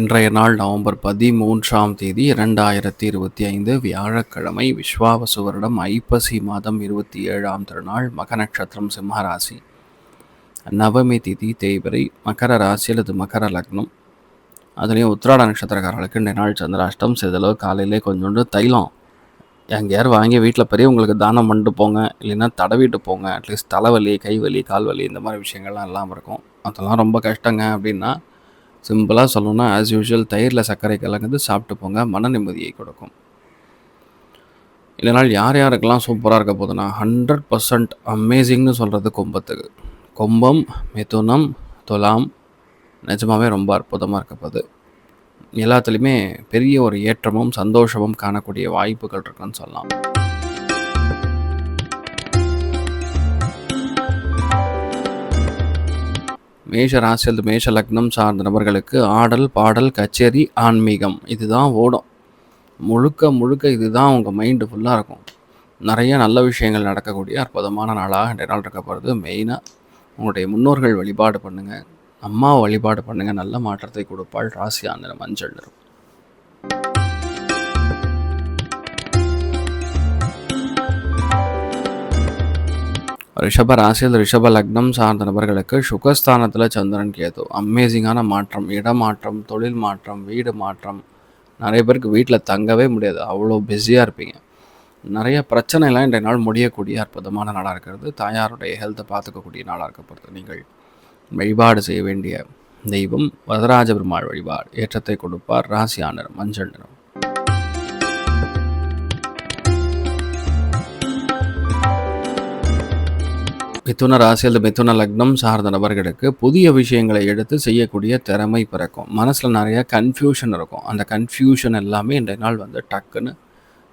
இன்றைய நாள் நவம்பர் பதிமூன்றாம் தேதி இரண்டாயிரத்தி இருபத்தி ஐந்து வியாழக்கிழமை விஸ்வாவசு வருடம் ஐப்பசி மாதம் இருபத்தி ஏழாம் திருநாள் மக நட்சத்திரம் சிம்மராசி. நவமி திதி தேய்பிரை மகர ராசி அல்லது மகர லக்னம். அதுலேயும் உத்திராட நட்சத்திரக்காரர்களுக்கு இன்றைய நாள் சந்திராஷ்டம் சிறிதளவு காலையிலே கொஞ்சோண்டு தைலம். எங்கேயாரும் வாங்கி வீட்டில் பெரியவங்களுக்கு தானம் பண்ணிட்டு போங்க இல்லைன்னா தடவிட்டு போங்க. அட்லீஸ்ட் தலைவலி கைவலி கால்வலி இந்த மாதிரி விஷயங்கள்லாம் இல்லாமல் இருக்கும். அதெல்லாம் ரொம்ப கஷ்டங்க அப்படின்னா சிம்பிளாக சொல்லணும்னா ஆஸ் யூஷுவல் தயிரில் சர்க்கரை கலந்து சாப்பிட்டு போங்க. மன நிம்மதியை கொடுக்கும். இதனால் யார் யாருக்கெல்லாம் சூப்பராக இருக்க போகுதுன்னா ஹண்ட்ரட் பர்சன்ட் அமேசிங்னு சொல்கிறது கும்பத்துக்கு. கும்பம் மிதுனம் துலாம் நிஜமாகவே ரொம்ப அற்புதமாக இருக்க போகுது. எல்லாத்துலேயுமே பெரிய ஒரு ஏற்றமும் சந்தோஷமும் காணக்கூடிய வாய்ப்புகள் இருக்குன்னு சொல்லலாம். மேஷ ராசி அல்லது மேஷ லக்னம் சார்ந்த நபர்களுக்கு ஆடல் பாடல் கச்சேரி ஆன்மீகம் இதுதான் ஓடும். முழுக்க முழுக்க இதுதான் உங்கள் மைண்டு ஃபுல்லாக இருக்கும். நிறைய நல்ல விஷயங்கள் நடக்கக்கூடிய அற்புதமான நாளாக இன்றைய நாள் இருக்க போகிறது மெயினாக உங்களுடைய முன்னோர்கள் வழிபாடு பண்ணுங்கள் அம்மா வழிபாடு பண்ணுங்கள் நல்ல மாற்றத்தை கொடுப்பாள் ராசி ஆந்திரம் மஞ்சள் நிறம். ரிஷப ராசியில் ரிஷப லக்னம் சார்ந்த நபர்களுக்கு சுகஸ்தானத்தில் சந்திரன் கேது. அமேசிங்கான மாற்றம் இடமாற்றம் தொழில் மாற்றம் வீடு மாற்றம். நிறைய பேருக்கு வீட்டில் தங்கவே முடியாது. அவ்வளோ பிஸியாக இருப்பீங்க. நிறைய பிரச்சனைலாம் இன்றைய நாள் முடியக்கூடிய அற்புதமான நாளாக இருக்கிறது. தாயாருடைய ஹெல்த்தை பார்த்துக்கக்கூடிய நாளாக இருக்க பொறுத்து நீங்கள் வழிபாடு செய்ய வேண்டிய தெய்வம் வரதராஜ பெருமாள் வழிபாடு. ஏற்றத்தை கொடுப்பார். ராசியானர் மஞ்சள் நிறம். மிதுன ராசி அல்லது மிதுன லக்னம் சார்ந்த நபர்களுக்கு புதிய விஷயங்களை எடுத்து செய்யக்கூடிய திறமை பிறக்கும். மனசில் நிறைய கன்ஃபியூஷன் இருக்கும். அந்த கன்ஃபியூஷன் எல்லாமே இன்றைய நாள் வந்து டக்குன்னு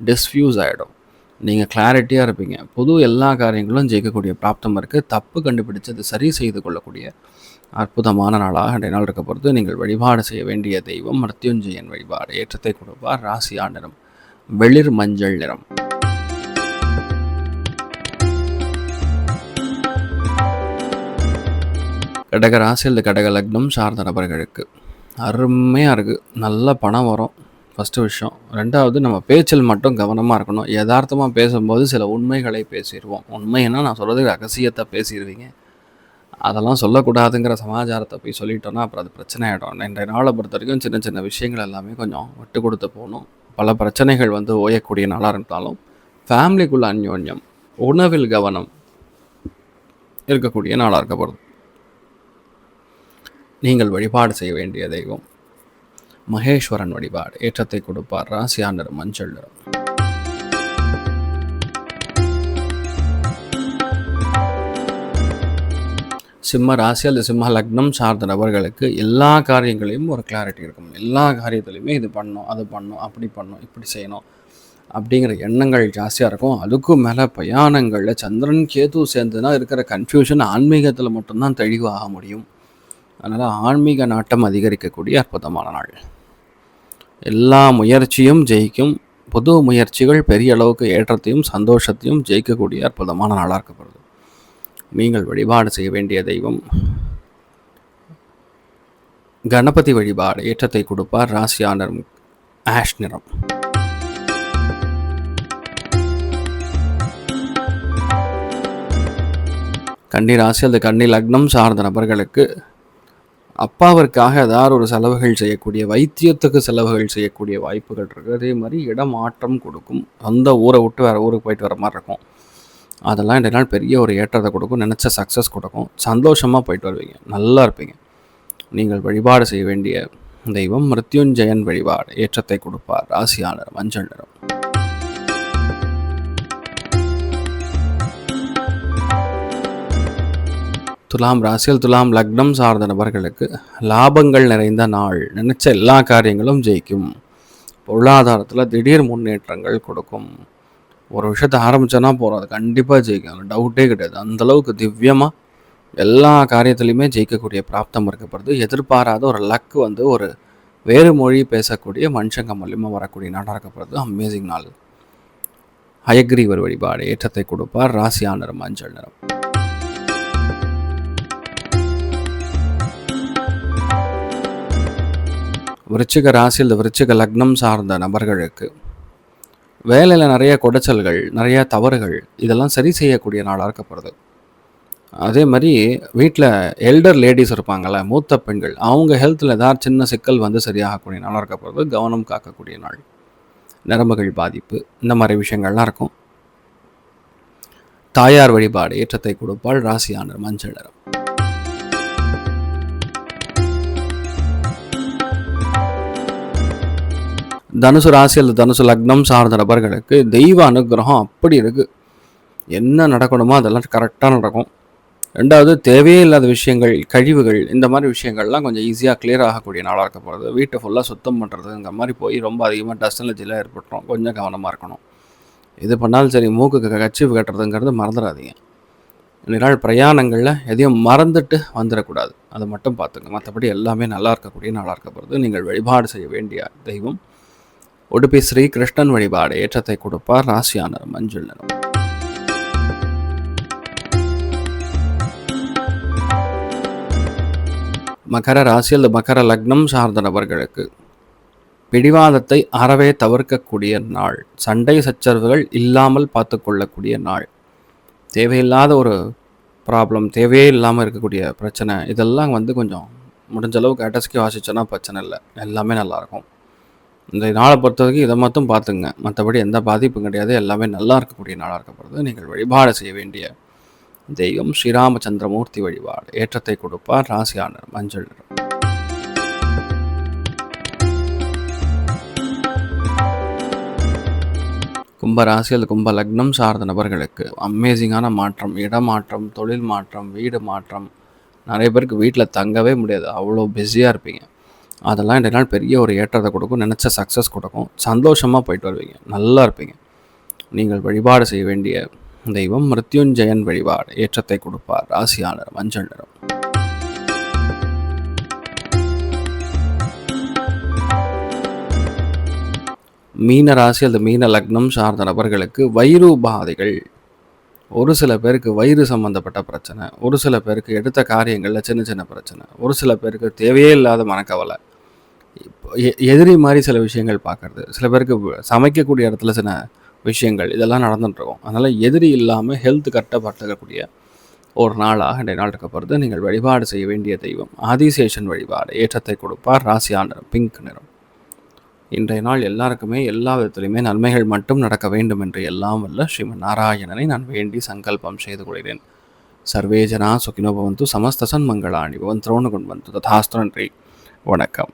டிஸ்ஃப்யூஸ் ஆகிடும் நீங்கள் கிளாரிட்டியாக இருப்பீங்க. புது எல்லா காரியங்களும் ஜெயிக்கக்கூடிய பிராப்தம் இருக்குது தப்பு கண்டுபிடிச்சு அது சரி செய்து கொள்ளக்கூடிய அற்புதமான நாளாக இன்றைய நாள் இருக்க பொறுத்து நீங்கள் வழிபாடு செய்ய வேண்டிய தெய்வம் மருத்யுஞ்சயன் வழிபாடு ஏற்றத்தை கொடுப்பார். ராசி ஆண்டிரம் வெளிர் மஞ்சள் நிறம். கடக ராசி கடக லக்னம் சார்ந்த நபர்களுக்கு. அருமையாக இருக்குது நல்ல பணம் வரும். ஃபஸ்ட்டு விஷயம். ரெண்டாவது நம்ம பேச்சில் மட்டும் கவனமாக இருக்கணும். யதார்த்தமாக பேசும்போது சில உண்மைகளை பேசிடுவோம். உண்மைன்னா நான் சொல்கிறது ரகசியத்தை பேசிடுவீங்க. அதெல்லாம் சொல்லக்கூடாதுங்கிற சமாச்சாரத்தை போய் சொல்லிட்டோன்னா அப்புறம் அது பிரச்சனை ஆகிடும் இன்றைய நாளை பொறுத்த வரைக்கும் சின்ன சின்ன விஷயங்கள் எல்லாமே கொஞ்சம் விட்டு கொடுத்து போகணும். பல பிரச்சனைகள் வந்து ஓயக்கூடிய நாளாக இருந்தாலும் ஃபேமிலிக்குள்ள அந்யோன்யம் உணவில் கவனம் இருக்கக்கூடிய நாளாக இருக்க போகிறது நீங்கள் வழிபாடு செய்ய வேண்டிய தெய்வம். மகேஸ்வரன் வழிபாடு. ஏற்றத்தை கொடுப்பார் ராசியாண்டர் மஞ்சள் நிறம் சிம்ம ராசி அல்லது சிம்ம லக்னம் சார்ந்த நபர்களுக்கு எல்லா காரியங்களையும் ஒரு கிளாரிட்டி இருக்கும். எல்லா காரியத்துலையுமே இது பண்ணும் அது பண்ணும் அப்படி பண்ணும் இப்படி செய்யணும் அப்படிங்கிற எண்ணங்கள் ஜாஸ்தியாக இருக்கும். அதுக்கும் மேலே பயானங்களில் சந்திரன் கேது சேர்ந்துன்னா இருக்கிற கன்ஃபியூஷன் ஆன்மீகத்தில் மட்டும்தான் தெளிவாக முடியும். அதனால் ஆன்மீக நாட்டம் அதிகரிக்கக்கூடிய அற்புதமான நாள். எல்லா முயற்சியும் ஜெயிக்கும் புது முயற்சிகள் பெரிய அளவுக்கு ஏற்றத்தையும் சந்தோஷத்தையும் ஜெயிக்கக்கூடிய அற்புதமான நாளாக இருக்கப்படுது. நீங்கள் வழிபாடு செய்ய வேண்டிய தெய்வம். கணபதி வழிபாடு ஏற்றத்தை கொடுப்பார் ராசியானர் ஆஷ் நிறம். கன்னி ராசி அல்லது கன்னி லக்னம் சார்ந்த நபர்களுக்கு அப்பாவிற்காக ஏதாவது ஒரு செலவுகள் செய்யக்கூடிய வைத்தியத்துக்கு செலவுகள் செய்யக்கூடிய வாய்ப்புகள் இருக்குது அதே மாதிரி இடம் மாற்றம் கொடுக்கும். சொந்த ஊரை விட்டு வேறு ஊருக்கு போயிட்டு வர மாதிரி இருக்கும். அதெல்லாம் ரெண்டு நாள் பெரிய ஒரு ஏற்றத்தை கொடுக்கும். நினச்ச சக்ஸஸ் கொடுக்கும். சந்தோஷமாக போயிட்டு வருவீங்க. நல்லா இருப்பீங்க. நீங்கள் வழிபாடு செய்ய வேண்டிய தெய்வம் மிருத்யுஞ்சயன் வழிபாடு. ஏற்றத்தை கொடுப்பார். ராசியாளர் மஞ்சள் நிறம். துலாம் ராசியில் துலாம் லக்னம் சார்ந்த நபர்களுக்கு லாபங்கள் நிறைந்த நாள். நினைச்ச எல்லா காரியங்களும் ஜெயிக்கும். பொருளாதாரத்தில் திடீர் முன்னேற்றங்கள் கொடுக்கும். ஒரு விஷயத்தை ஆரம்பித்தோன்னா போகிறோம் அது கண்டிப்பாக ஜெயிக்கும். அதில் டவுட்டே கிடையாது. அந்தளவுக்கு திவ்யமாக எல்லா காரியத்துலையுமே ஜெயிக்கக்கூடிய பிராப்தம் இருக்கப்படுது எதிர்பாராத ஒரு லக் வந்து ஒரு வேறு மொழி பேசக்கூடிய மனுஷங்க மூலியமாக வரக்கூடிய நாடாக இருக்கப்படுது அமேசிங் நாள். ஹயக்ரீவர் வழிபாடு. ஏற்றத்தை கொடுப்பார். ராசியா நிறம் மஞ்சள் நிறம். விருச்சிக ராசியில் விருச்சிக லக்னம் சார்ந்த நபர்களுக்கு வேலையில் நிறைய குடைச்சல்கள் நிறைய தவறுகள் இதெல்லாம் சரி செய்யக்கூடிய நாளாக இருக்கப்படுது. அதே மாதிரி வீட்டில் எல்டர் லேடிஸ் இருப்பாங்கள்ல மூத்த பெண்கள் அவங்க ஹெல்த்தில் ஏதாவது சின்ன சிக்கல் வந்து சரியாகக்கூடிய நாளாக இருக்கப்படுது. கவனம் காக்கக்கூடிய நாள். நரம்புகள் பாதிப்பு இந்த மாதிரி விஷயங்கள்லாம் இருக்கும். தாயார் வழிபாடு ஏற்றத்தை கொடுப்பாள் ராசியான மஞ்சள் நிறம். தனுசு ராசி அல்லது தனுசு லக்னம் சார்ந்த நபர்களுக்கு தெய்வ அனுகிரகம் அப்படி இருக்குது என்ன நடக்கணுமோ அதெல்லாம் கரெக்டாக நடக்கும். ரெண்டாவது தேவையே இல்லாத விஷயங்கள் கழிவுகள் இந்த மாதிரி விஷயங்கள்லாம் கொஞ்சம் ஈஸியாக கிளியர் ஆகக்கூடிய நாளாக இருக்க போகிறது வீட்டை ஃபுல்லாக சுத்தம் பண்ணுறது இந்த மாதிரி போய் ரொம்ப அதிகமாக டஸ்ட் அலர்ஜிலாம் ஏற்பட்டுரும். கொஞ்சம் கவனமாக இருக்கணும். இது பண்ணாலும் சரி மூக்குக்கு கச்சி கட்டுறதுங்கிறது மறந்துடாதீங்க இந்த பிரயாணங்களில் எதையும் மறந்துட்டு வந்துடக்கூடாது. அதை மட்டும் பார்த்துங்க. மற்றபடி எல்லாமே நல்லா இருக்கக்கூடிய நாளாக இருக்க போகிறது நீங்கள் வழிபாடு செய்ய வேண்டிய தெய்வம் உடுப்பி ஸ்ரீ கிருஷ்ணன் வழிபாடு ஏற்றத்தை கொடுப்பார் ராசியானர் மஞ்சள் நிறம். மகர ராசி அல்லது மகர லக்னம் சார்ந்த நபர்களுக்கு பிடிவாதத்தை அறவே தவிர்க்கக்கூடிய நாள். சண்டை சச்சரவுகள் இல்லாமல் பார்த்து கொள்ளக்கூடிய நாள். தேவையில்லாத ஒரு ப்ராப்ளம் தேவையே இல்லாமல் இருக்கக்கூடிய பிரச்சனை இதெல்லாம் வந்து கொஞ்சம் முடிஞ்ச அளவுக்கு அட்டஸ்கி வாசிச்சோன்னா பிரச்சனை இல்லை. எல்லாமே நல்லாயிருக்கும் இந்த நாளை பொறுத்த வரைக்கும் இதை மட்டும் பார்த்துங்க. மற்றபடி எந்த பாதிப்பும் கிடையாது. எல்லாமே நல்லா இருக்கக்கூடிய நாளாக இருக்கப்படுது. நீங்கள் வழிபாடு செய்ய வேண்டிய தெய்வம் ஸ்ரீராமச்சந்திரமூர்த்தி வழிபாடு. ஏற்றத்தை கொடுப்பார் ராசியானர் மஞ்சள் நிறம். கும்ப ராசி அல்லது கும்ப லக்னம் சார்ந்த நபர்களுக்கு அமேசிங்கான மாற்றம் இடமாற்றம் தொழில் மாற்றம் வீடு மாற்றம். நிறைய பேருக்கு வீட்டில் தங்கவே முடியாது. அவ்வளோ பிஸியாக இருப்பீங்க. அதெல்லாம் ரெண்டு நாள் பெரிய ஒரு ஏற்றத்தை கொடுக்கும். நினச்ச சக்ஸஸ் கொடுக்கும். சந்தோஷமாக போயிட்டு வருவீங்க. நல்லா இருப்பீங்க. நீங்கள் வழிபாடு செய்ய வேண்டிய தெய்வம் மிருத்யுஞ்சயன் வழிபாடு. ஏற்றத்தை கொடுப்பார். ராசியாளர் மஞ்சள் நிறம். மீன ராசி அல்லது மீன லக்னம் சார்ந்த நபர்களுக்கு வயிறு உபாதைகள். ஒரு சில பேருக்கு வயிறு சம்மந்தப்பட்ட பிரச்சனை. ஒரு சில பேருக்கு எடுத்த காரியங்களில் சின்ன சின்ன பிரச்சனை. ஒரு சில பேருக்கு தேவையே இல்லாத மனக்கவலை. எதிரி மாதிரி சில விஷயங்கள் பார்க்கறது சில பேருக்கு சமைக்கக்கூடிய இடத்துல சில விஷயங்கள் இதெல்லாம் நடந்துட்டுருக்கும் அதனால் எதிரி இல்லாமல் ஹெல்த் கரெக்டாக பார்த்துக்கக்கூடிய ஒரு நாளாக இன்றைய நாள் இருக்க போகிறது நீங்கள் வழிபாடு செய்ய வேண்டிய தெய்வம். ஆதிசேஷன் வழிபாடு. ஏற்றத்தை கொடுப்பார். ராசியான பிங்க் நிறம். இன்றைய நாள் எல்லாருக்குமே எல்லா விதத்திலையுமே நன்மைகள் மட்டும் நடக்க வேண்டும் என்று எல்லாம் வல்ல ஸ்ரீமன் நாராயணனை நான் வேண்டி சங்கல்பம் செய்து கொள்கிறேன். சர்வே ஜனா சுகினோ பவந்து சமஸ்தசன் மங்களாணி பவன் திரோணு கொண்டு ததாஸ்து நன்றி. வணக்கம்.